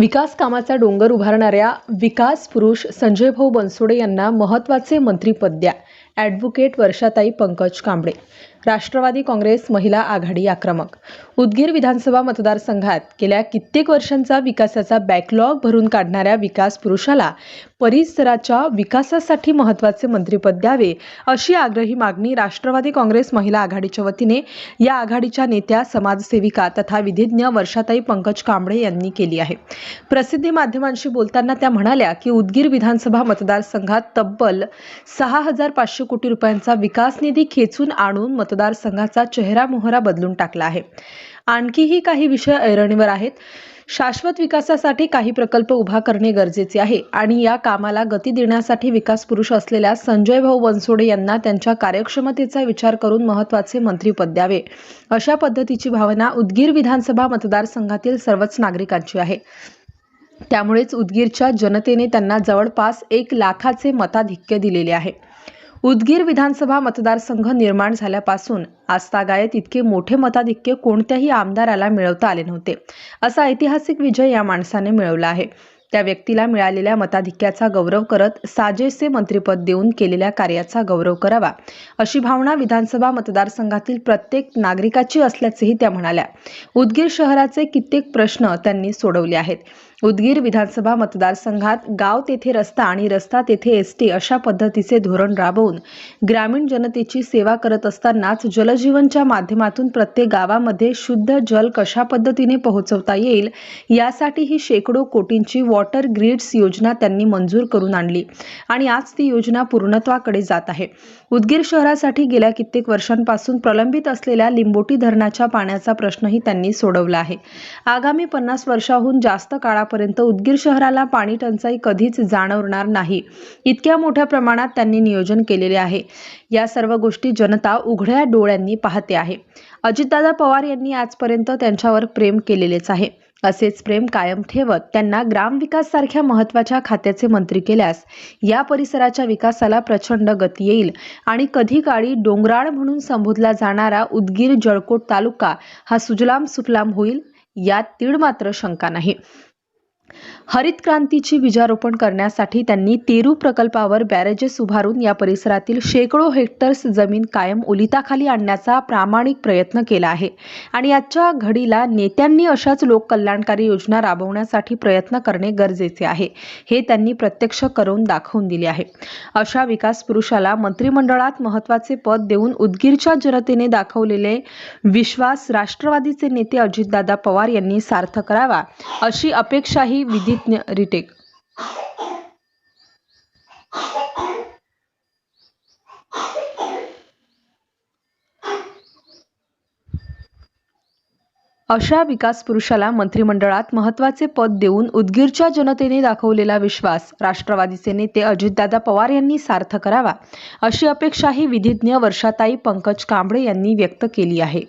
विकास कामाचा डोंगर उभारणाऱ्या विकास पुरुष संजय भाऊ बनसोडे यांना महत्त्वाचे मंत्रीपद द्या. ॲडव्होकेट वर्षाताई पंकज कांबळे. राष्ट्रवादी काँग्रेस महिला आघाडी आक्रमक. उदगीर विधानसभा मतदारसंघात गेल्या कित्येक वर्षांचा विकासाचा बॅकलॉग भरून काढणाऱ्या विकास पुरुषाला परिसराच्या विकासासाठी महत्त्वाचे मंत्रिपद द्यावे अशी आग्रही मागणी राष्ट्रवादी काँग्रेस महिला आघाडीच्या वतीने या आघाडीच्या नेत्या समाजसेविका तथा विधिज्ञ वर्षाताई पंकज कांबळे यांनी केली आहे. प्रसिद्धी माध्यमांशी बोलताना त्या म्हणाल्या की उदगीर विधानसभा मतदारसंघात तब्बल सहा हजार पाचशे कोटी रुपयांचा विकास निधी खेचून आणून मतदारसंघाचा चेहरा मोहरा बदलून टाकला आहे. आणखीही काही विषय ऐरणीवर आहेत. शाश्वत विकासासाठी काही प्रकल्प उभा करणे गरजेचे आहे आणि या कामाला गती देण्यासाठी विकास पुरुष असलेल्या संजय भाऊ बनसोडे यांना त्यांच्या कार्यक्षमतेचा विचार करून महत्त्वाचे मंत्रीपद द्यावे. अशा पद्धतीची भावना उदगीर विधानसभा मतदारसंघातील सर्वच नागरिकांची आहे. त्यामुळेच उदगीरच्या जनतेने त्यांना जवळपास एक लाखाचे मताधिक्य दिलेले आहे. उदगीर विधानसभा मतदारसंघ निर्माण झाल्यापासून आस्थागायत इतके मोठे मताधिक्य कोणत्याही आमदाराला मिळवता आले नव्हते. असा ऐतिहासिक विजय या माणसाने मिळवला आहे. त्या व्यक्तीला मिळालेल्या मताधिक्याचा गौरव करत साजेसे मंत्रिपद देऊन केलेल्या कार्याचा गौरव करावा अशी भावना विधानसभा मतदारसंघातील प्रत्येक नागरिकाची असल्याचेही त्या म्हणाल्या. उदगीर शहराचे कित्येक प्रश्न त्यांनी सोडवले आहेत. उदगीर विधानसभा मतदारसंघात गाव तेथे रस्ता आणि रस्ता तेथे एस टी अशा पद्धतीचे धोरण राबवून ग्रामीण जनतेची सेवा करत असतानाच जलजीवनच्या माध्यमातून प्रत्येक गावामध्ये शुद्ध जल कशा पद्धतीने पोहोचवता येईल यासाठी ही शेकडो कोटींची वॉटर ग्रीड्स योजना त्यांनी मंजूर करून आणली. आणि आज ती योजना पूर्णत्वाकडे जात आहे. उदगीर शहरासाठी गेल्या कित्येक वर्षांपासून प्रलंबित असलेल्या लिंबोटी धरणाच्या पाण्याचा प्रश्नही त्यांनी सोडवला आहे. आगामी पन्नास वर्षाहून जास्त काळापर्यंत उदगीर शहराला पाणी टंचाई कधीच जाणवणार नाही. इतक्या मोठ्या प्रमाणात त्यांनी नियोजन केलेले आहे. या सर्व गोष्टी जनता उघड्या डोळ्यांनी पाहते आहे. अजितदादा पवार यांनी आजपर्यंत त्यांच्यावर प्रेम केलेलेच आहे. असेच प्रेम कायम ठेवत त्यांना ग्रामविकास सारख्या महत्त्वाच्या खात्याचे मंत्री केल्यास या परिसराच्या विकासाला प्रचंड गती येईल. आणि कधी काळी डोंगराळ म्हणून संबोधला जाणारा उदगीर जळकोट तालुका हा सुजलाम सुफलाम होईल यात तीळ मात्र शंका नाही. हरित क्रांतीची बीजारोपण करण्यासाठी त्यांनी तेरू प्रकल्पावर बॅरेजेस उभारून या परिसरातील शेकडो हेक्टर्स जमीन कायम ओलिताखाली आणण्याचा प्रामाणिक प्रयत्न केला आहे. आणि आजच्या घडीला नेत्यांनी अशाच लोककल्याणकारी योजना राबवण्यासाठी प्रयत्न करणे गरजेचे आहे. हे त्यांनी प्रत्यक्ष करून दाखवून दिले आहे. अशा विकास पुरुषाला मंत्रिमंडळात महत्त्वाचे पद देऊन उदगीरच्या जनतेने दाखवलेले विश्वास राष्ट्रवादीचे नेते अजितदादा पवार यांनी सार्थ करावा अशी अपेक्षाही विधिज्ञ रिटेक. अशा विकास पुरुषाला मंत्रिमंडळात महत्त्वाचे पद देऊन उदगीरच्या जनतेने दाखवलेला विश्वास राष्ट्रवादीचे नेते अजितदादा पवार यांनी सार्थ करावा अशी अपेक्षाही विधिज्ञ वर्षाताई पंकज कांबळे यांनी व्यक्त केली आहे.